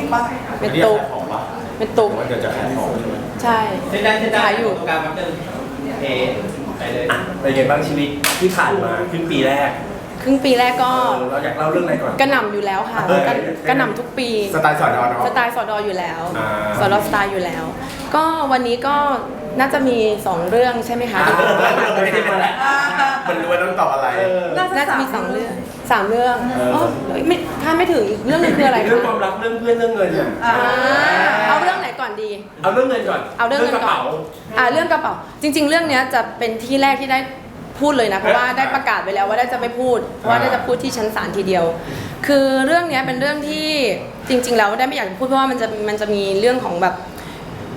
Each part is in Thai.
กป่ะเป็นเรียกตุกขายของวะเป็นตุก ว่าเดี๋ยวจะขายของใช่ไหมใช่เส้นได้เส้นได้ขายอยู่ ตรงกลางมันจะเอไปเลยอะเป็นไงบ้างชีวิตที่ผ่านมาครึ่งปีแรกครึ่งปีแรกก็เออเราอยากเล่าเรื่องอะไรก่อน กระหน่ำอยู่แล้วค่ะเออ กระกระหน่ำทุกปี สไตล์สอนอเนาะ สไตล์สอดออยู่แล้ว อ่า สอดอสไตล์อยู่แล้ว ก็วันนี้ก็น่าจะมีสองเรื่องใช่ไหมคะ อ่าไม่ได้มาแหละมันรู้ว่าต้องตอบอะไรเออน่าจะมีสองเรื่อง สามเรื่องเอออ๋อไม่ถ้าไม่ถึงอีกเรื่องหนึงคืออะไรเรื่องคคะวามรักเรื่องเพื่อนเรื่องเงินอะอ่าเอาเรื่องไหนก่อนดี เอาเรื่องเงินก่อนเอาเรื่องเงินกระก่อน เป๋า อ่าเรื่องกระเป๋า จริง ๆ เรื่องเนี้ยจะเป็นที่แรกที่ได้พูดเลยนะเพราะว่าได้ประกาศไปแล้วว่าได้จะไม่พูดเพราะว่าได้จะพูดที่ชั้นศาลทีเดียว คือเรื่องเนี้ยเป็นเรื่องที่จริง ๆ แล้วได้ไม่อยากจะพูดเพราะว่ามันจะมันจะมีเรื่องของแบบ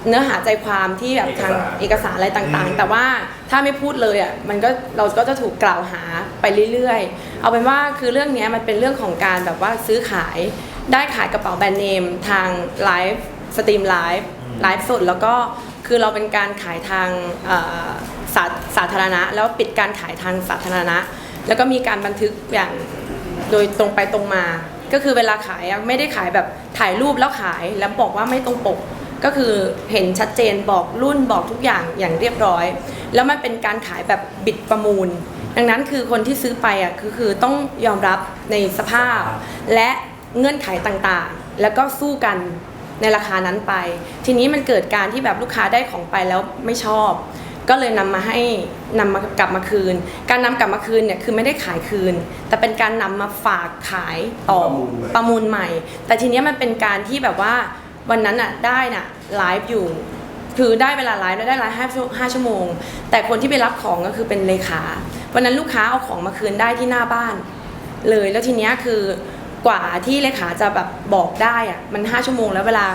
เนื้อหาใจความที่แบบทางเอกสารเอกสารอะไรต่างอืมๆแต่ว่าถ้าไม่พูดเลยอะมันก็เราก็จะถูกกล่าวหาไปเรื่อยๆ เอาเป็นว่าคือเรื่องเนี้ยมันเป็นเรื่องของการแบบว่าซื้อขายได้ขายกระเป๋าแบรนด์เนมทางไลฟ์สตรีมไลฟ์ไลฟ์สดแล้วก็คือเราเป็นการขายทางเอ่อสาสาธารณะ แล้วปิดการขายทางสาธารณะ แล้วก็มีการบันทึกอย่างโดยตรงไปตรงมา ก็คือเวลาขายอะไม่ได้ขายแบบถ่ายรูปแล้วขายแล้วบอกว่าไม่ตรงปก ก็คือเห็นชัดเจนบอกรุ่นบอกทุกอย่างอย่างเรียบร้อย แล้วมันเป็นการขายแบบบิดประมูล ดังนั้นคือคนที่ซื้อไปอะคือคือต้องยอมรับในสภาพ และเงื่อนไขต่างๆ แล้วก็สู้กันในราคานั้นไป ทีนี้มันเกิดการที่แบบลูกค้าได้ของไปแล้วไม่ชอบ ก็เลยนำมาให้นำมากลับมาคืน การนำกลับมาคืนเนี่ยคือไม่ได้ขายคืน แต่เป็นการนำมาฝากขายต่อประมูลใหม่ประมูลใหม่แต่ทีเนี้ยมันเป็นการที่แบบว่า วันนั้นอะได้น่ะไลฟ์อยู่คือได้เวลาไลฟ์แล้วได้ไลฟ์ห้าชั่วห้าชั่วโมง แต่คนที่ไปรับของก็คือเป็นเลขาวันนั้นลูกค้าเอาของมาคืนได้ที่หน้าบ้าน เลยแล้วทีเนี้ยคือกว่าที่เลขาจะแบบบอกได้อะมันห้าชั่วโมงแล้วเวลา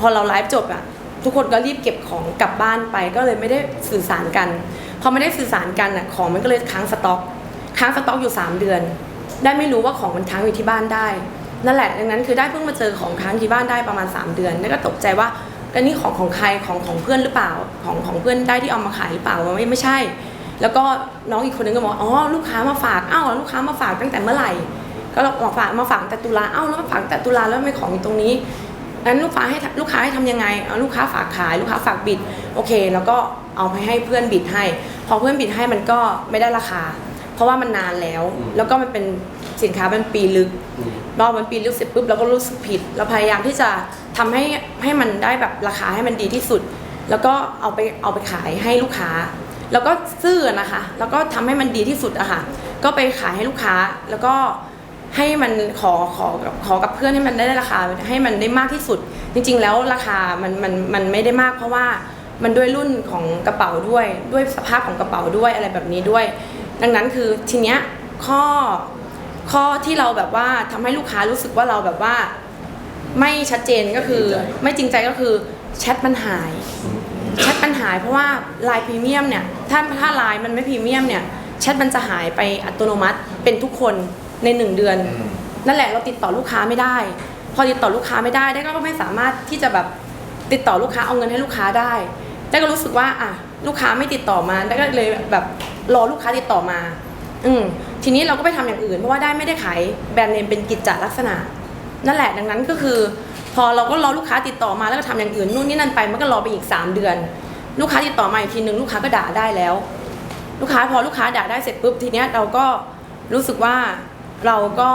พอเราไลฟ์จบอะทุกคนก็รีบเก็บของกลับบ้านไปก็เลยไม่ได้สื่อสารกันพอไม่ได้สื่อสารกันอะของมันก็เลยค้างสต็อกค้างสต็อกอยู่ 3 เดือน ได้ไม่รู้ว่าของมันค้างอยู่ที่บ้านได้ นั่นแหละดังนั้นคือได้เพิ่งมาเจอของค้างที่บ้านได้ประมาณ 3 เดือนแล้วก็ตกใจว่าแล้วนี่ของของใครของของเพื่อนหรือเปล่าของของเพื่อนได้ที่เอามาขายหรือเปล่าไม่ไม่ใช่ แล้วก็น้องอีกคนนึงก็บอกอ๋อลูกค้ามาฝากอ้าวลูกค้ามาฝากตั้งแต่เมื่อไหร่ ก็เรามาฝากมาฝากตั้งแต่ตุลาเอ้าแล้วมาฝากตั้งแต่ตุลาแล้วทำไม่ของอยู่ตรงนี้งั้นลูกค้าให้ทำลูกค้าให้ทำยังไงเอาลูกค้าฝากขายลูกค้าฝากบิดโอเค แล้วก็เอาไปให้เพื่อนบิดให้ พอเพื่อนบิดให้มันก็ไม่ได้ราคา เพราะว่ามันนานแล้ว แล้วก็มันเป็น สินค้าเป็นปีลึกรอบมันปีลึกเสร็จปุ๊บเราก็รู้สึกผิด เราพยายามที่จะทำให้ให้มันได้แบบราคาให้มันดีที่สุด แล้วก็เอาไปเอาไปขายให้ลูกค้า แล้วก็ซื่อนะคะ แล้วก็ทำให้มันดีที่สุดอะค่ะ ก็ไปขายให้ลูกค้าแล้วก็ให้มันขอขอขอกับเพื่อนให้มันได้ราคาให้มันได้มากที่สุด จริง ๆ แล้วราคามันมันมันไม่ได้มากเพราะว่ามันด้วยรุ่นของกระเป๋าด้วยด้วยสภาพของกระเป๋าด้วยอะไรแบบนี้ด้วย ดังนั้นคือทีเนี้ยข้อ ข้อที่เราแบบว่าทำให้ลูกค้ารู้สึกว่าเราแบบว่า ไม่ชัดเจนก็คือ ไม่จริงใจก็คือแชทมันหายแชทมันหายเพราะว่าไลน์พรีเมียมเนี่ยถ้าถ้าไลน์มันไม่พรีเมียมเนี่ยแชทมันจะหายไปอัตโนมัติเป็นทุกคนในหนึ่งเดือน นั่นแหละเราติดต่อลูกค้าไม่ได้ พอติดต่อลูกค้าไม่ได้ได้ก็ไม่สามารถที่จะแบบติดต่อลูกค้าเอาเงินให้ลูกค้าได้ได้ก็รู้สึกว่าอะลูกค้าไม่ติดต่อมาได้ก็เลยแบบรอลูกค้าติดต่อมา อืม ทีนี้เราก็ไปทำอย่างอื่นเพราะว่าได้ไม่ได้ขายแบรนด์เนมเป็นกิจจลักษณะ นั่นแหละดังนั้นก็คือ พอเราก็รอลูกค้าติดต่อมาแล้วก็ทำอย่างอื่นนู่นนี่นั่นไปมันก็รอไปอีก 3 เดือน ลูกค้าติดต่อมาอีกทีหนึ่งลูกค้าก็ด่าได้แล้ว ลูกค้าพอลูกค้าด่าได้เสร็จปุ๊บทีเนี้ยเราก็รู้สึกว่าเราก็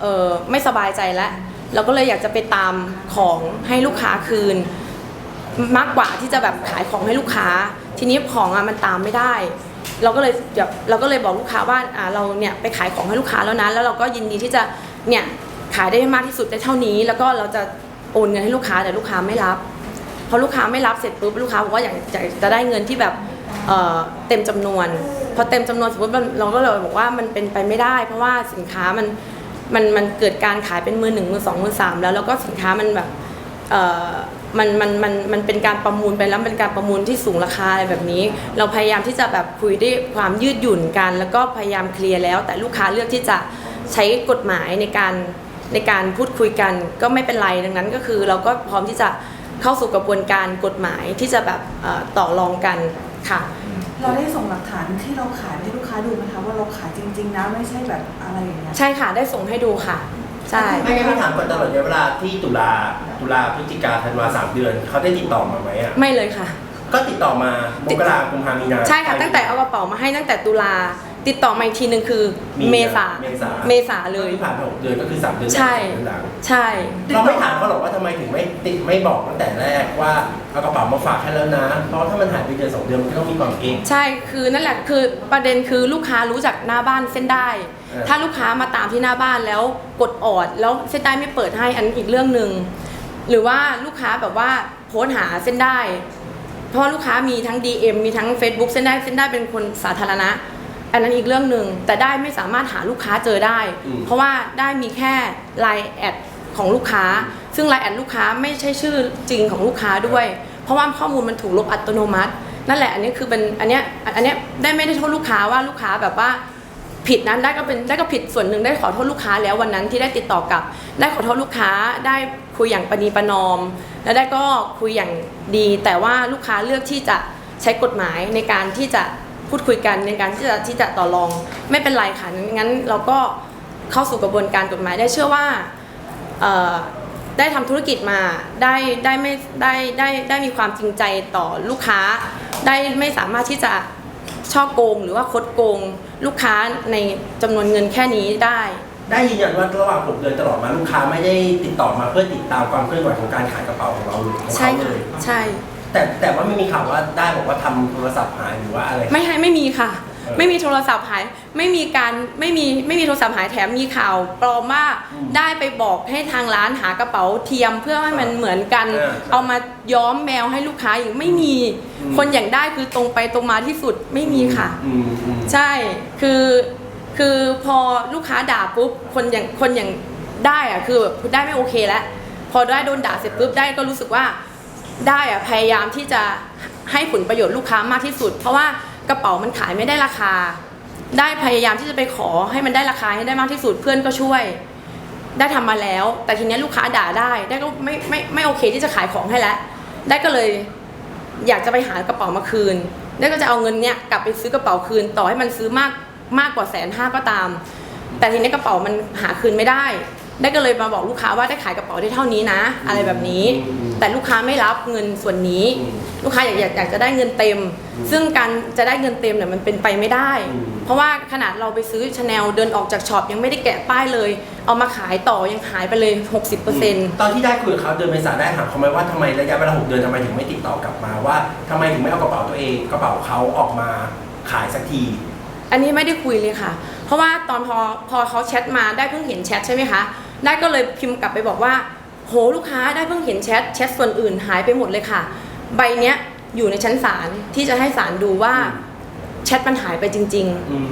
เออไม่สบายใจแล้วเราก็เลยอยากจะไปตามของให้ลูกค้าคืน มากกว่าที่จะแบบขายของให้ลูกค้า ทีนี้ของอะมันตามไม่ได้ เราก็เลยแบบเราก็เลยบอกลูกค้าว่าอ่าเราเนี่ยไปขายของให้ลูกค้าแล้วนะแล้วเราก็ยินดีที่จะเนี่ยขายได้มากที่สุดได้เท่านี้ แล้วก็เราจะโอนเงินให้ลูกค้าแต่ลูกค้าไม่รับพอลูกค้าไม่รับเสร็จปุ๊บลูกค้าบอกว่าอยากจะจะได้เงินที่แบบเอ่อเต็มจำนวน พอเต็มจำนวนสมมติเราก็เลยบอกว่ามันเป็นไปไม่ได้ เพราะว่าสินค้ามันมันมันเกิดการขายเป็นมือหนึ่งมือสองมือสามแล้วแล้วก็สินค้ามันแบบเอ่อ มันมันมันมันเป็นการประมูลไปแล้วเป็นการประมูลที่สูงราคาอะไรแบบนี้ เราพยายามที่จะแบบคุยด้วยความยืดหยุ่นกัน แล้วก็พยายามเคลียร์แล้ว แต่ลูกค้าเลือกที่จะใช้กฎหมายในการในการพูดคุยกันก็ไม่เป็นไรดังนั้นก็คือ เราก็พร้อมที่จะเข้าสู่กระบวนการกฎหมายที่จะแบบเอ่อต่อรองกันค่ะ เราได้ส่งหลักฐานที่เราขายให้ลูกค้าดูไหมคะว่าเราขายจริง ๆนะไม่ใช่แบบอะไรอย่างเงี้ยใช่ค่ะได้ส่งให้ดูค่ะ ใช่ ไม่งั้นพี่ถามก่อนตลอดระยะเวลาที่ตุลาตุลาพฤศจิกาธันวาสามเดือนเขาได้ติดต่อมาไหมอะไม่เลยค่ะ ก็ติดต่อมามกราคมกุมภามีนาใช่ค่ะ ตั้งแต่เอากระเป๋ามาให้ตั้งแต่ตุลาติดต่อมาอีกทีหนึ่งคือมีเมษาเมษาเมษาเลย ที่ผ่านมาหกเดือนก็คือสามเดือนใช่เดือนหลัง ใช่ เราไม่ถามเขาหรอกว่าทำไมถึงไม่ติดไม่บอกตั้งแต่แรกว่าเอากระเป๋ามาฝากให้แล้วนะ เพราะถ้ามันหายไปเดือนสองเดือนมันก็ต้องมีความเองใช่คือนั่นแหละคือประเด็นคือลูกค้ารู้จักหน้าบ้านเส้นได้เออ ถ้าลูกค้ามาตามที่หน้าบ้านแล้วกดออดแล้วเส้นได้ไม่เปิดให้อันนั้นอีกเรื่องหนึ่งหรือว่าลูกค้าแบบว่าโพสต์หาเส้นได้ เพราะลูกค้ามีทั้ง DM มีทั้ง Facebook เส้นได้เส้นได้เป็นคนสาธารณะ อันนั้นอีกเรื่องหนึ่งแต่ได้ไม่สามารถหาลูกค้าเจอได้ อืม เพราะว่าได้มีแค่ Line แอดของลูกค้า ซึ่ง Line แอดลูกค้าไม่ใช่ชื่อจริงของลูกค้าด้วย เพราะว่าข้อมูลมันถูกลบอัตโนมัติ นั่นแหละอันนี้คือเป็นอันเนี้ยอันเนี้ยได้ไม่ได้โทษลูกค้าว่าลูกค้าแบบว่า ผิดนั้นได้ก็เป็นได้ก็ผิดส่วนหนึ่งได้ขอโทษลูกค้าแล้ววันนั้นที่ได้ติดต่อกลับ ได้ขอโทษลูกค้าได้คุยอย่างประนีประนอม แล้วได้ก็คุยอย่างดี แต่ว่าลูกค้าเลือกที่จะใช้กฎหมายในการที่จะพูดคุยกันในการที่จะที่จะต่อรอง ไม่เป็นไรค่ะงั้นเราก็เข้าสู่กระบวนการกฎหมายได้เชื่อว่าได้ทำธุรกิจมาได้ได้ไม่ได้ได้ได้มีความจริงใจต่อลูกค้า ได้ไม่สามารถที่จะช่อโกงหรือว่าคดโกง ลูกค้าในจำนวนเงินแค่นี้ได้ ได้ยืนยันว่าระหว่างหกเดือนตลอดมาลูกค้าไม่ได้ติดต่อมาเพื่อติดตามความเคลื่อนไหวของการขายกระเป๋าของเราหรือของใช่เขาเลค่ะ ยใช่ แต่แต่ว่าไม่มีข่าวว่าได้บอกว่าทำโทรศัพท์หายหรือว่าอะไร ไม่ให้ไม่มีค่ะเออ ไม่มีโทรศัพท์หายไม่มีการไม่มีไม่มีโทรศัพท์หายแถมมีข่าวปลอมว่าอืมได้ไปบอกให้ทางร้านหากระเป๋าเทียมเพื่อให้มันเหมือนกัน เออเอามาย้อมแมวให้ลูกค้าอย่างไม่มีอืม คนอย่างได้คือตรงไปตรงมาที่สุดไม่มีค่ะ อืมอืม ใช่ คือ คือพอลูกค้าด่าปุ๊บ คนอย่าง คนอย่างได้อะคือแบบได้ไม่โอเคแล้ว พอได้โดนด่าเสร็จปุ๊บได้ก็รู้สึกว่าได้อะพยายามที่จะให้ผลประโยชน์ลูกค้ามากที่สุด เพราะว่า กระเป๋ามันขายไม่ได้ราคา ได้พยายามที่จะไปขอให้มันได้ราคาให้ได้มากที่สุดเพื่อนก็ช่วย ได้ทำมาแล้ว แต่ทีนี้ลูกค้าด่าได้ ได้ก็ไม่ไม่ไม่โอเคที่จะขายของให้แล้ว ได้ก็เลยอยากจะไปหากระเป๋ามาคืน ได้ก็จะเอาเงินเนี้ยกลับไปซื้อกระเป๋าคืนต่อให้มันซื้อมากมากกว่าแสนห้าก็ตาม แต่ทีนี้กระเป๋ามันหาคืนไม่ได้ ได้ก็เลยมาบอกลูกค้าว่าได้ขายกระเป๋าได้เท่านี้นะ อะไรแบบนี้ แต่ลูกค้าไม่รับเงินส่วนนี้อืมลูกค้าอยากอยากอยากจะได้เงินเต็มอืมซึ่งการจะได้เงินเต็มเนี่ยมันเป็นไปไม่ได้อืมเพราะว่าขนาดเราไปซื้อชาแนลเดินออกจากช็อปยังไม่ได้แกะป้ายเลย เอามาขายต่อยังหายไปเลย 60%ตอนที่ได้คุยกับเขาเดือนเมษาได้ถามเขาไหมว่าทำไมระยะเวลาหกเดือนทำไมถึงไม่ติดต่อกลับมาว่าทำไมถึงไม่เอากระเป๋าตัวเองกระเป๋าเขาออกมาขายสักที อันนี้ไม่ได้คุยเลยค่ะ เพราะว่าตอนพอพอเขาแชทมาได้เพิ่งเห็นแชทใช่ไหมคะ ได้ก็เลยพิมพ์กลับไปบอกว่า โหลูกค้าได้เพิ่งเห็นแชทแชทส่วนอื่นหายไปหมดเลยค่ะ ใบเนี้ยอยู่ในชั้นศาลที่จะให้ศาลดูว่าแชทมันหายไปจริง ๆ อืม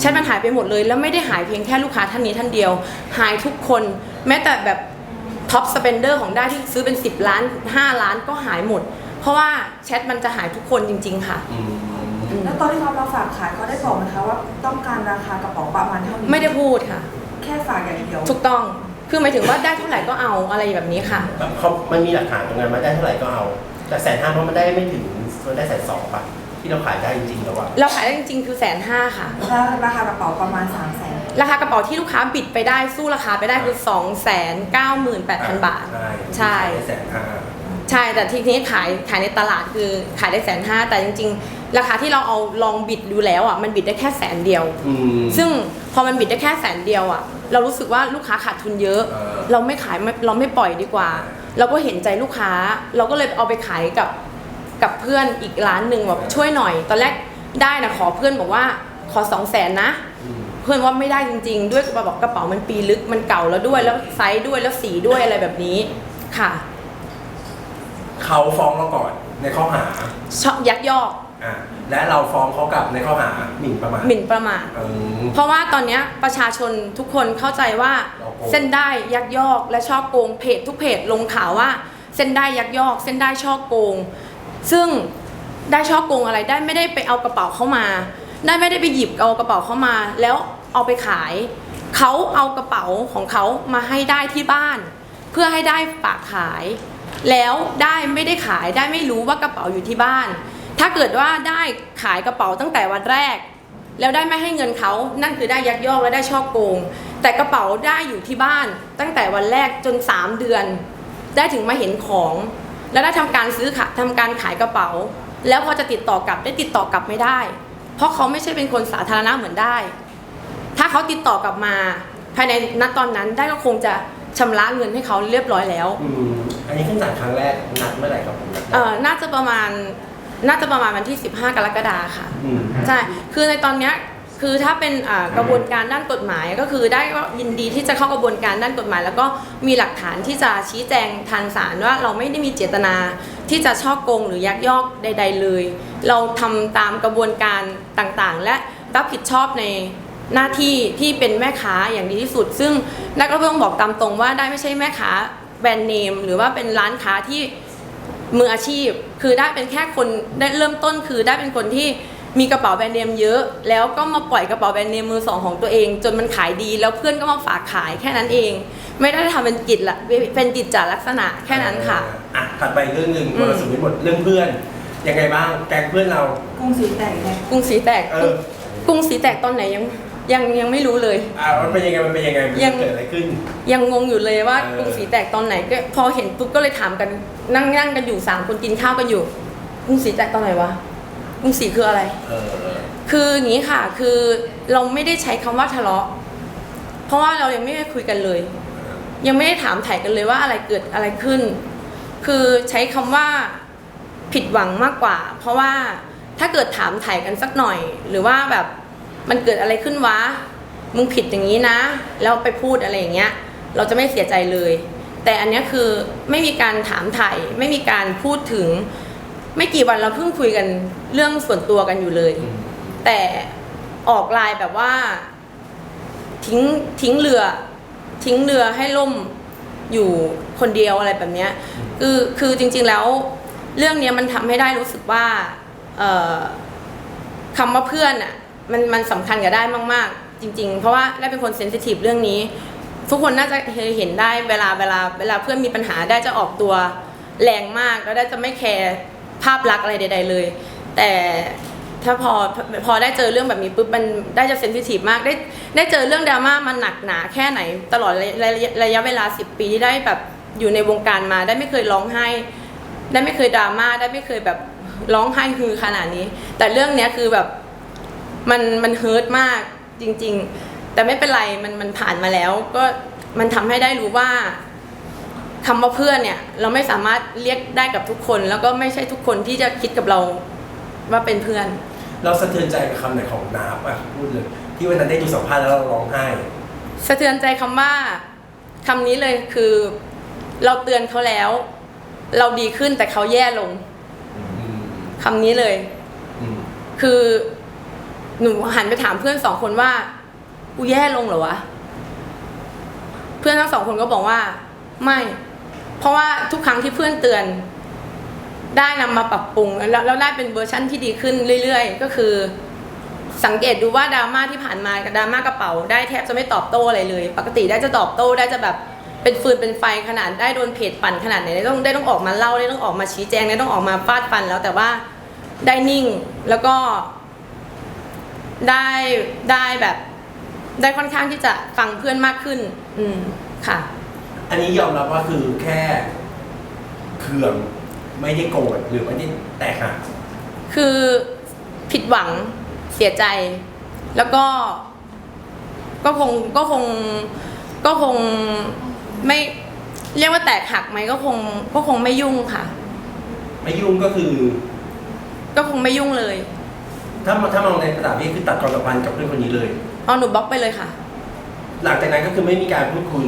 แชทมันหายไปหมดเลยแล้วไม่ได้หายเพียงแค่ลูกค้าท่านนี้ท่านเดียว หายทุกคน แม้แต่แบบท็อปสเปนเดอร์ของได้ที่ซื้อเป็น 10 ล้าน 5 ล้านก็หายหมด เพราะว่าแชทมันจะหายทุกคนจริง ๆ ค่ะ อืมแล้วตอนที่เขาเราฝากขายเขาได้บอกไหมคะว่าต้องการราคา กระเป๋าประมาณเท่านี้ไม่ได้พูดค่ะ แค่ฝากอย่างเดียว ถูกต้อง คือหมายถึงว่าได้เท่าไหร่ก็เอาอะไรแบบนี้ค่ะแบบเขามันมีหลักฐานตรงนั้นมาได้เท่าไหร่ก็เอา แต่แสนห้าเพราะมันได้ไม่ถึงมันได้แสนสองป่ะที่เราขายได้จริงๆแล้วอะเราขายได้จริงๆคือแสนห้าค่ะ แล้วราคากระเป๋าประมาณ3 0 0แสนราคากระเป๋าที่ลูกค้าบิดไปได้สู้ราคาไปได้คือ2 9 8 0 0 0บาท ใช่ แสนห้าใช่แต่ทีนี้ขายขายในตลาดคือขายได้แสนห้าแต่จริง ๆ ราคาที่เราเอาลองบิดดูแล้วอะมันบิดได้แค่แสนเดียวอืมซึ่ง พอมันบิดได้แค่แสนเดียวอะ เรารู้สึกว่าลูกค้าขาดทุนเยอะ เออ เราไม่ขายไม่เราไม่ปล่อยดีกว่า เราก็เห็นใจลูกค้า เราก็เลยเอาไปขายกับกับเพื่อนอีกร้านหนึ่งแบบช่วยหน่อย ตอนแรกได้นะขอเพื่อนบอกว่าขอสองแสนนะ อืม เพื่อนว่าไม่ได้จริง ๆ ด้วยกระเป๋ากระเป๋ามันปีลึกมันเก่าแล้วด้วยแล้วไซส์ด้วยแล้วสีด้วยอะไรแบบนี้ค่ะเขาฟ้องเราก่อนในข้อหาชอบยักยอก อ่า และเราฟ้องเขากลับในข้อหาหมิ่นประมาทหมิ่นประมาทอืมเพราะว่าตอนเนี้ยประชาชนทุกคนเข้าใจว่าเราโกง เส้นได้ยักยอกและช่อโกงเพจทุกเพจลงข่าวว่า เส้นได้ยักยอก เส้นได้ช่อโกง ซึ่งได้ช่อโกงอะไรได้ไม่ได้ไปเอากระเป๋าเข้ามา ได้ไม่ได้ไปหยิบเอากระเป๋าเข้ามา แล้วเอาไปขายเขาเอากระเป๋าของเขามาให้ได้ที่บ้าน เพื่อให้ได้ฝากขาย แล้วได้ไม่ได้ขายได้ไม่รู้ว่ากระเป๋าอยู่ที่บ้าน ถ้าเกิดว่าได้ขายกระเป๋าตั้งแต่วันแรก แล้วได้ไม่ให้เงินเขานั่นคือได้ยักยอกและได้ช่อโกง แต่แต่กระเป๋าได้อยู่ที่บ้าน ตั้งแต่วันแรกจน 3 เดือน ได้ถึงมาเห็นของ แล้วได้ทำการซื้อขายทำการขายกระเป๋า แล้วพอจะติดต่อกลับได้ติดต่อกลับไม่ได้ เพราะเขาไม่ใช่เป็นคนสาธารณะเหมือนได้ ถ้าเขาติดต่อกลับมา ภายในณตอนนั้นได้ก็คงจะชำระเงินให้เขาเรียบร้อยแล้วอืมอันนี้ขึ้นศาลครั้งแรกนัดเมื่อไหร่ครับผมเอ่อน่าจะประมาณ น่าจะประมาณวันที่ 15 กรกฎาค่ะ อืมใช่ คือในตอนเนี้ยคือถ้าเป็นอ่ากระบวนการด้านกฎหมายก็คือได้ก็ยินดีที่จะเข้ากระบวนการด้านกฎหมาย แล้วก็มีหลักฐานที่จะชี้แจงทางศาลว่าเราไม่ได้มีเจตนาที่จะช่อโกงหรือยักยอกใด ๆ เลย เราทำตามกระบวนการต่างๆ และรับผิดชอบในหน้าที่ที่เป็นแม่ค้าอย่างดีที่สุด ซึ่งนักก็ต้องบอกตามตรงว่าได้ไม่ใช่แม่ค้าแบรนด์เนมหรือว่าเป็นร้านค้าที่มืออาชีพ คือได้เป็นแค่คนได้เริ่มต้นคือได้เป็นคนที่มีกระเป๋าแบรนด์เนมเยอะ แล้วก็มาปล่อยกระเป๋าแบรนด์เนมมือสองของตัวเอง จนมันขายดีแล้วเพื่อนก็มาฝากขายแค่นั้นเอง ไม่ได้ทำเป็นกิจละเป็นกิจจาลักษณะแค่นั้นค่ะ อะถัดไปเรื่องหนึ่งอืมมรสุมไม่หมดเรื่องเพื่อนยังไงบ้างแก๊งเพื่อนเรา กรุงศรีแตกเนี่ย กรุงศรีแตกเออ กรุงศรีแตกตอนไหนยัง ยังยังไม่รู้เลย อ่ามันเป็นยังไงมันเป็นยังไงมันยัง เกิดอะไรขึ้น ยังงงอยู่เลยว่าเออ กรุงศรีแตกตอนไหนก็พอเห็นปุ๊บก็เลยถามกันนั่งนั่งกันอยู่สามคนกินข้าวกันอยู่กรุงศรีแตกตอนไหนวะกรุงศรีคืออะไร เออคืออย่างนี้ค่ะ คือเราไม่ได้ใช้คำว่าทะเลาะ เพราะว่าเรายังไม่ได้คุยกันเลย ยังไม่ได้ถามถ่ายกันเลยว่าอะไรเกิดอะไรขึ้น คือใช้คำว่าผิดหวังมากกว่า เพราะว่าถ้าเกิดถามถ่ายกันสักหน่อย หรือว่าแบบ มันเกิดอะไรขึ้นวะ มึงผิดอย่างนี้นะ แล้วไปพูดอะไรอย่างเงี้ย เราจะไม่เสียใจเลย แต่อันเนี้ยคือไม่มีการถามถ่ายไม่มีการพูดถึง ไม่กี่วันเราเพิ่งคุยกันเรื่องส่วนตัวกันอยู่เลย แต่ออกลายแบบว่า ทิ้งทิ้งเรือ ทิ้งเรือให้ล่มอยู่คนเดียวอะไรแบบเนี้ยคือคือจริง ๆแล้ว เรื่องเนี้ยมันทำให้ได้รู้สึกว่า เอ่อคำว่าเพื่อนอะ มันมันสำคัญกับได้มาก ๆ จริง ๆ เพราะว่าได้เป็นคนเซนซิทีฟเรื่องนี้ ทุกคนน่าจะเคยเห็นได้เวลาเวลาเวลาเพื่อนมีปัญหาได้จะออกตัวแรงมากแล้วได้จะไม่แคร์ภาพลักษณ์อะไรใด ๆ เลย แต่ถ้าพอพอได้เจอเรื่องแบบนี้ปุ๊บมันได้จะเซนซิทีฟมากได้ได้เจอเรื่องดราม่ามันหนักหนาแค่ไหน ตลอดระยะระยะระยะเวลา 10 ปีที่ได้แบบอยู่ในวงการมาได้ไม่เคยร้องไห้ ได้ไม่เคยดราม่าได้ไม่เคยแบบร้องไห้คือขนาดนี้ แต่เรื่องเนี้ยคือแบบ มันมันเฮิร์ตมากจริง ๆ แต่ไม่เป็นไรมันมันผ่านมาแล้ว ก็มันทำให้ได้รู้ว่าคำว่าเพื่อนเนี่ยเราไม่สามารถเรียกได้กับทุกคน แล้วก็ไม่ใช่ทุกคนที่จะคิดกับเราว่าเป็นเพื่อน เราสะเทือนใจกับคำไหนของน้ำอะพูดเลยที่วันนั้นได้ดูสัมภาษณ์แล้วเราร้องไห้สะเทือนใจคำว่าคำนี้เลยคือเราเตือนเขาแล้ว เราดีขึ้นแต่เขาแย่ลงอืมคำนี้เลยอืมคือ หนูหันไปถามเพื่อนสองคนว่า กูแย่ลงเหรอวะ เพื่อนทั้งสองคนก็บอกว่า ไม่ เพราะว่าทุกครั้งที่เพื่อนเตือน ได้นำมาปรับปรุงแล้วแล้วได้เป็นเวอร์ชั่นที่ดีขึ้นเรื่อยๆ ก็คือ สังเกตดูว่าดราม่าที่ผ่านมากับดราม่ากระเป๋า ได้แทบจะไม่ตอบโต้อะไรเลย ปกติได้จะตอบโต้ได้จะแบบเป็นฟืนเป็นไฟขนาดได้โดนเพจปั่นขนาดไหนได้ต้องได้ต้องออกมาเล่าได้ต้องออกมาชี้แจงได้ต้องออกมาฟาดฟันแล้วแต่ว่าได้นิ่งแล้วก็ ได้ได้แบบ ได้ค่อนข้างที่จะฟังเพื่อนมากขึ้น อืมค่ะ อันนี้ยอมรับว่าคือแค่เคืองไม่ได้โกรธหรือไม่ได้แตกหักคือผิดหวังเสียใจ แล้วก็ ก็คงก็คงก็คงไม่เรียกว่าแตกหักไหมก็คง ก็คงไม่ยุ่งค่ะ ไม่ยุ่งก็คือ ก็คงไม่ยุ่งเลย ถ้าถ้ามองในภาษาพี่คือตัดความสัมพันธ์กับเพื่อนคนนี้เลย เอาหนูบล็อกไปเลยค่ะ หลังจากนั้นก็คือไม่มีการพูดคุย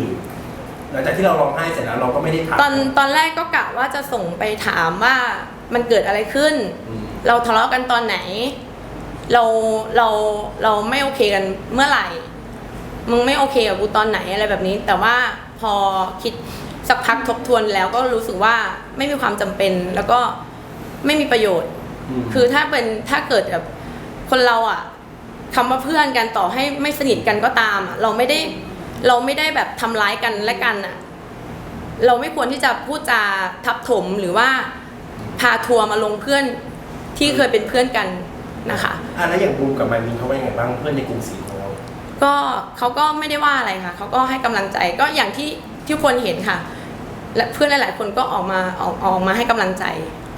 หลังจากที่เราร้องไห้เสร็จแล้วเราก็ไม่ได้ถามตอนตอนแรกก็กะว่าจะส่งไปถามว่ามันเกิดอะไรขึ้น อืมเราทะเลาะกันตอนไหน เราเราเราไม่โอเคกันเมื่อไหร่ มึงไม่โอเคกับกูตอนไหนอะไรแบบนี้ แต่ว่าพอคิดสักพักทบทวนแล้วก็รู้สึกว่าไม่มีความจำเป็น แล้วก็ไม่มีประโยชน์ ม คือถ้าเป็นถ้าเกิดแบบ คนเราอะคำว่าเพื่อนกันต่อให้ไม่สนิทกันก็ตามอะเราไม่ได้เราไม่ได้แบบทำร้ายกันและกันอะเราไม่ควรที่จะพูดจาทับถมหรือว่าพาทัวร์มาลงเพื่อนที่เคยเป็นเพื่อนกันนะคะ อะแล้วอย่างบูมกับไมมินเขาว่ายังไงบ้างเพื่อนในกรุงศรีของเราก็เขาก็ไม่ได้ว่าอะไรค่ะเขาก็ให้กำลังใจก็อย่างที่ที่คนเห็นค่ะ และเพื่อนหลาย ๆ คนก็ออกมาออกออกมาให้กำลังใจ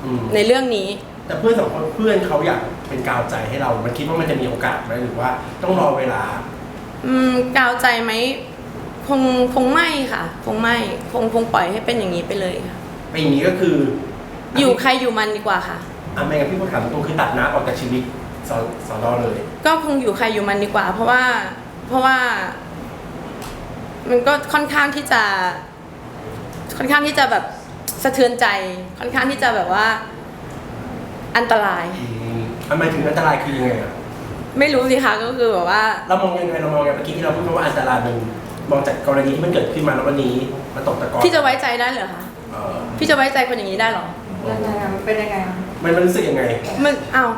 อืมในเรื่องนี้ แต่เพื่อนสองคนเพื่อนเขาอยากเป็นกาวใจให้เรา มันคิดว่ามันจะมีโอกาสไหมหรือว่าต้องรอเวลา อืมกาวใจไหมคงคงไม่ค่ะ คงไม่คงคงปล่อยให้เป็นอย่างนี้ไปเลยค่ะ เป็นอย่างนี้ก็คือออยู่ใครอยู่มันดีกว่าค่ะ อะไม่งั้นพี่พูดถามตรงๆคือตัดน้ำออกจากชีวิตสอนสอนรอเลย ก็คงอยู่ใครอยู่มันดีกว่า เพราะว่าเพราะว่า มันก็ค่อนข้างที่จะ ค่อนข้างที่จะแบบสะเทือนใจ ค่อนข้างที่จะแบบว่า อันตราย อืมทำไมถึงอันตรายคือยังไงอะไม่รู้สิคะก็คือแบบว่า เรามองยังไงเรามองยังไงเมื่อกี้ที่เราพูดว่าอันตรายมันมองจากกรณีที่มันเกิดขึ้นมาแล้ววันนี้มาตกตะกอนพี่จะไว้ใจได้เหรอคะเออพี่จะไว้ใจคนอย่างนี้ได้เหรอยังไงอะมันเป็นยังไงอะมันมันรู้สึกยังไงมันอ้าว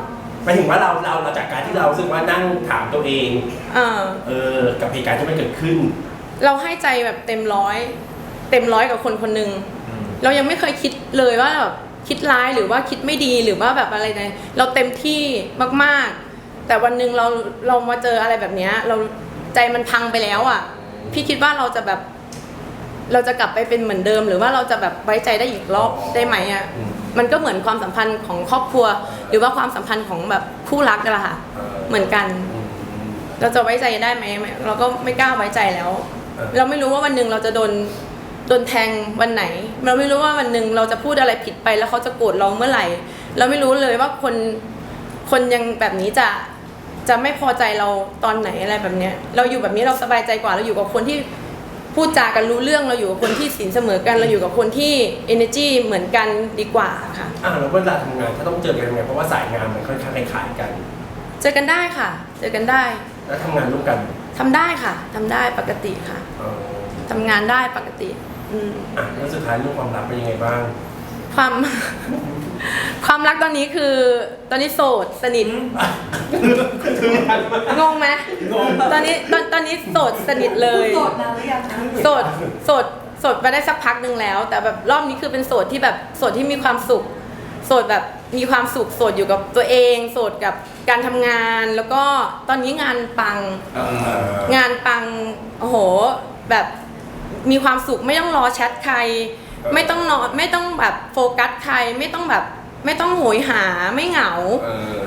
หมายถึงว่าเราเราเราจากการที่เรารู้สึกว่านั่งถามตัวเองเออเออกับเหตุการณ์ที่มันเกิดขึ้น เราให้ใจแบบเต็มร้อย เต็มร้อยกับคนคนหนึ่งเรายังไม่เคยคิดเลยว่าแบบ คิดร้ายหรือว่าคิดไม่ดีหรือว่าแบบอะไรนะเราเต็มที่มาก ๆ แต่วันหนึ่งเราเรามาเจออะไรแบบเนี้ย เราใจมันพังไปแล้วอะ พี่คิดว่าเราจะแบบ เราจะกลับไปเป็นเหมือนเดิม หรือว่าเราจะแบบไว้ใจได้อีกรอบได้ไหมอะมันก็เหมือนความสัมพันธ์ของครอบครัว หรือว่าความสัมพันธ์ของแบบคู่รักนั่นละค่ะ เหมือนกัน เราจะไว้ใจได้ไหมเราก็ไม่กล้าไว้ใจแล้ว เราไม่รู้ว่าวันหนึ่งเราจะโดน โดนแทงวันไหน เราไม่รู้ว่าวันหนึ่งเราจะพูดอะไรผิดไปแล้วเขาจะโกรธเราเมื่อไหร่ เราไม่รู้เลยว่าคนคนยังแบบนี้จะจะไม่พอใจเราตอนไหนอะไรแบบเนี้ย เราอยู่แบบนี้เราสบายใจกว่าเราอยู่กับคนที่พูดจากันรู้เรื่องเราอยู่กับคนที่สินเสมอกันเราอยู่กับคนที่ energy เหมือนกันดีกว่าค่ะ อะแล้วเวลาทำงานถ้าต้องเจอกันยังไงเพราะว่าสายงานมันค่อนข้างคล้ายๆกัน เจอกันได้ค่ะ เจอกันได้แล้วทำงานร่วมกันทำได้ค่ะทำได้ปกติค่ะเออทำงานได้ปกติ อืม อะแล้วสุดท้ายเรื่องความรักเป็นยังไงบ้าง ความ ความรักตอนนี้คือ ตอนนี้โสดสนิทงงไหมงง ตอนนี้ตอนตอนนี้โสดสนิทเลย โสดนานหรือยังคะโสดโสดโสดมาได้สักพักหนึ่งแล้ว แต่แบบรอบนี้คือเป็นโสดที่แบบโสดที่มีความสุข โสดแบบมีความสุขโสดอยู่กับตัวเอง โสดกับการทำงาน แล้วก็ตอนนี้งานปังเอองานปังโอ้โห แบบ มีความสุขไม่ต้องรอแชทใคร ไม่ต้องนอนไม่ต้องแบบโฟกัสใครไม่ต้องแบบไม่ต้องโหยหาไม่เหงาเออ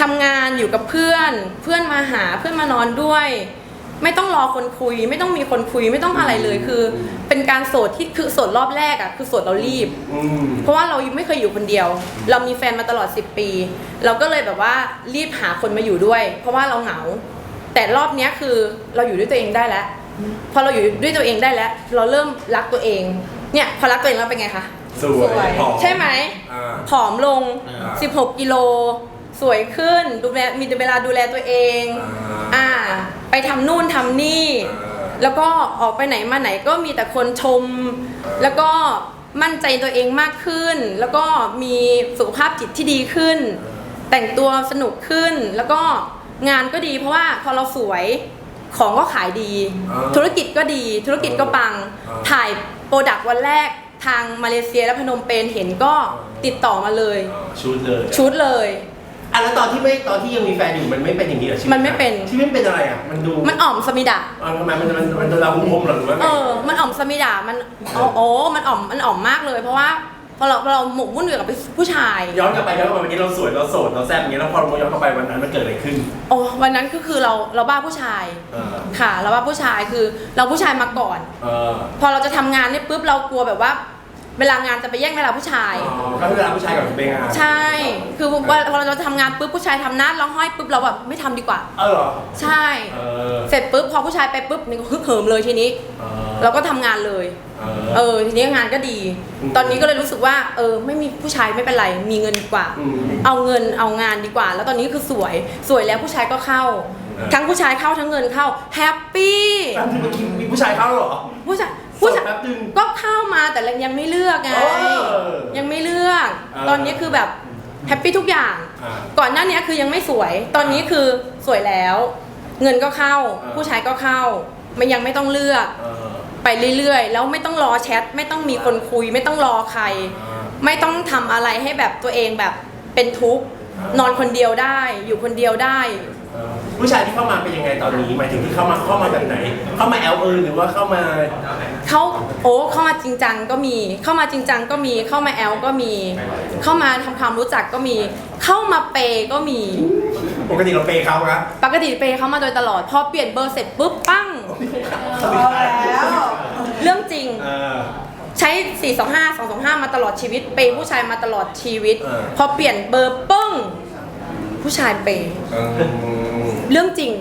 ทำงานอยู่กับเพื่อน เพื่อนมาหาเพื่อนมานอนด้วย ไม่ต้องรอคนคุย ไม่ต้องมีคนคุยไม่ต้องอะไรเลยคือ เป็นการโสดที่คือโสดรอบแรกอะคือโสดเรารีบ อืม เพราะว่าเราไม่เคยอยู่คนเดียว เรามีแฟนมาตลอด 10 ปี เราก็เลยแบบว่ารีบหาคนมาอยู่ด้วย เพราะว่าเราเหงา แต่รอบเนี้ยคือเราอยู่ด้วยตัวเองได้แล้ว พอเราอยู่ด้วยตัวเองได้แล้ว เราเริ่มรักตัวเอง เนี่ยพอรักตัวเองแล้วเป็นไงคะ สวยผอม ใช่ไหมอ่าผอมลง อ่า 16 กิโล สวยขึ้น ดูแล มีเวลาดูแลตัวเอง อ่าอ่าไปทำนู่นทำนี่อ่าแล้วก็ออกไปไหนมาไหนก็มีแต่คนชมอ่าแล้วก็มั่นใจตัวเองมากขึ้น แล้วก็มีสุขภาพจิตที่ดีขึ้น แต่งตัวสนุกขึ้น แล้วก็งานก็ดีเพราะว่าพอเราสวย ของก็ขายดี อ่าธุรกิจก็ดี ธุรกิจก็ปัง อ่าถ่ายโปรดักต์วันแรกทางมาเลเซียและพนมเปญเห็นก็ติดต่อมาเลยอ่าชุดเลยชุดเลย อะแล้วตอนที่ไม่ตอนที่ยังมีแฟนอยู่มันไม่เป็นอย่างนี้เหรอชีวิตมันไม่เป็น ชีวิตมันเป็นอะไรอะมันดูมันอ่อมสมิดาอ่าทำไมมันมันมันโดนเราหุ้มผมเหรอหรือว่าไง เออ มันอ่อมสมิดา มัน โอ้โอ้มันอ่อม มันอ่อมมากเลย เพราะว่า พอเราพอเราหมกมุ่นอยู่กับผู้ชาย ย้อนกลับไปย้อนกลับไปวันนี้เราสวยเราโสดเราแซ่บอย่างเงี้ยแล้วพอเราย้อนกลับไปวันนั้นมันเกิดอะไรขึ้นโอ้วันนั้นก็คือเราเราบ้าผู้ชาย เออค่ะ เราบ้าผู้ชายคือเราผู้ชายมาก่อน เออ พอเราจะทำงานเนี่ยปุ๊บเรากลัวแบบว่า เวลางานจะไปแย่งเวลาผู้ชายอ๋อก็เวลาผู้ชายกับเป็นงานใช่ คือว่าพอเราจะทำงานปุ๊บผู้ชายทำหน้าเราห้อยปุ๊บเราแบบไม่ทำดีกว่า เออเหรอใช่ เออเสร็จปุ๊บพอผู้ชายไปปุ๊บนี่ก็ฮึกเหิมเลยทีนี้ เออเราก็ทำงานเลย เอเอออทีนี้งานก็ดี อืมตอนนี้ก็เลยรู้สึกว่า เออ ไม่มีผู้ชายไม่เป็นไร มีเงินดีกว่า อืมเอาเงินเอางานดีกว่า แล้วตอนนี้คือสวย สวยแล้วผู้ชายก็เข้า เออ ทั้งผู้ชายเข้าทั้งเงินเข้า แฮปปี้แป๊บนึงเมื่อกี้มีผู้ชายเข้าเหรอ ผู้ชาย ผู้ชายแป๊บนึง ก็เข้ามาแต่ยังไม่เลือกไง เออยังไม่เลือก เออ ตอนนี้คือแบบแฮปปี้ทุกอย่าง อ่า ก่อนหน้านี้คือยังไม่สวย ตอนนี้คือสวยแล้ว เงินก็เข้า เออ ผู้ชายก็เข้า มันยังไม่ต้องเลือก เออไปเรื่อยๆ แล้วไม่ต้องรอแชท ไม่ต้องมีคนคุย ไม่ต้องรอใคร อ่า ไม่ต้องทำอะไรให้แบบตัวเองแบบเป็นทุกข์อ่านอนคนเดียวได้ อยู่คนเดียวได้เออ ผู้ชายที่เข้ามาเป็นยังไงตอนนี้หมายถึงที่เข้ามาเข้ามาแบบไหน เข้ามาแอลเออหรือว่าเข้ามาเขาโอ้เข้ามาจริงจังก็มี เข้ามาจริงจังก็มี เข้ามาแอลก็มี เข้ามาทำความรู้จักก็มี เข้ามาเปย์ก็มี ปกติเราเปย์เขาครับปกติเปย์เขามาโดยตลอดพอเปลี่ยนเบอร์เสร็จปุ๊บปั้งเอาแล้วเรื่องจริงเออใช้ 425 225 มาตลอดชีวิต เปย์ผู้ชายมาตลอดชีวิตเออพอเปลี่ยนเบอร์ปึ้ง ผู้ชายเปย์เออเรื่องจริง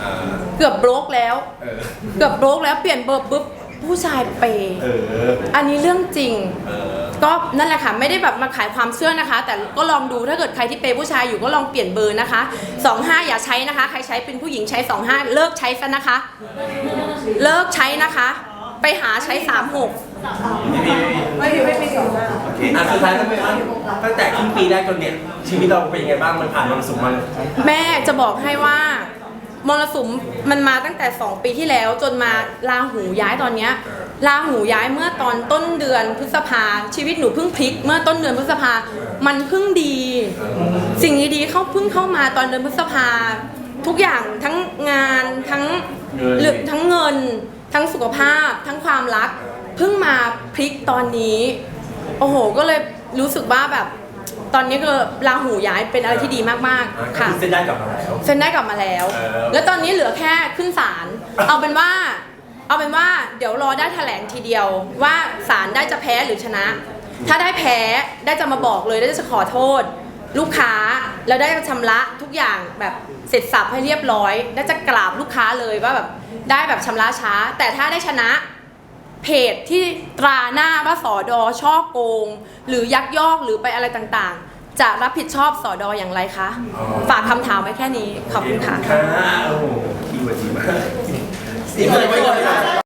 อ่าเกือบโบรกแล้ว เออเกือบโบรกแล้วเปลี่ยนเบอร์ปุ๊บผู้ชายเปย์เอออันนี้เรื่องจริง เออก็นั่นแหละค่ะไม่ได้แบบมาขายความเชื่อนะคะ แต่ก็ลองดูถ้าเกิดใครที่เปย์ผู้ชายอยู่ก็ลองเปลี่ยนเบอร์นะคะ 25 อย่าใช้นะคะ ใครใช้เป็นผู้หญิงใช้ 25 เลิกใช้ซะนะคะ เลิกใช้นะคะ ไปหาใช้ 36 ไม่มีไม่มีสองหน้าโอเคอะสุดท้ายแล้วเป็นว่าตั้งแต่ครึ่งปีแรกจนเนี่ยชีวิตเราเป็นยังไงบ้างมันผ่านมรสุมมาแม่จะบอกให้ว่ามรสุมมันมาตั้งแต่ 2 ปีที่แล้วจนมาลาหูย้ายตอนเนี้ยลาหูย้ายเมื่อตอนต้นเดือนพฤษภาชีวิตหนูเพิ่งพลิก เมื่อต้นเดือนพฤษภามันเพิ่งดี สิ่งดีๆเข้าเพิ่งเข้ามาตอนเดือนพฤษภาทุกอย่างทั้งงานทั้งเงินหรือทั้งเงิน ทั้งสุขภาพ ทั้งความรัก เพิ่งมาพลิกตอนนี้ โอ้โห ก็เลยรู้สึกว่าแบบ ตอนนี้คือราหูย้ายเป็นอะไรที่ดีมากอะๆก็ค่ะ คือเส้นได้กลับมาแล้ว เซ็นได้กลับมาแล้ว เออ แล้วตอนนี้เหลือแค่ขึ้นศาล เอาเป็นว่า เอาเป็นว่าเดี๋ยวรอได้แถลงทีเดียวว่าศาลได้จะแพ้หรือชนะ ถ้าได้แพ้ได้จะมาบอกเลยได้จะขอโทษ ลูกค้าแล้วได้จะชำระทุกอย่างแบบเสร็จสับให้เรียบร้อยได้จะกราบลูกค้าเลยว่าแบบได้แบบชำระช้า แต่ถ้าได้ชนะ เพจที่ตราหน้าว่าสอดอช่อโกง หรือยักยอกหรือไปอะไรต่างๆ จะรับผิดชอบสอดออย่างไรคะ อ๋อ ฝากคำถามไว้แค่นี้ขอบคุณค่ะ ค่ะโอ้โหคีย์เวิร์ดดีมากอีกหน่อยไว้ก่อน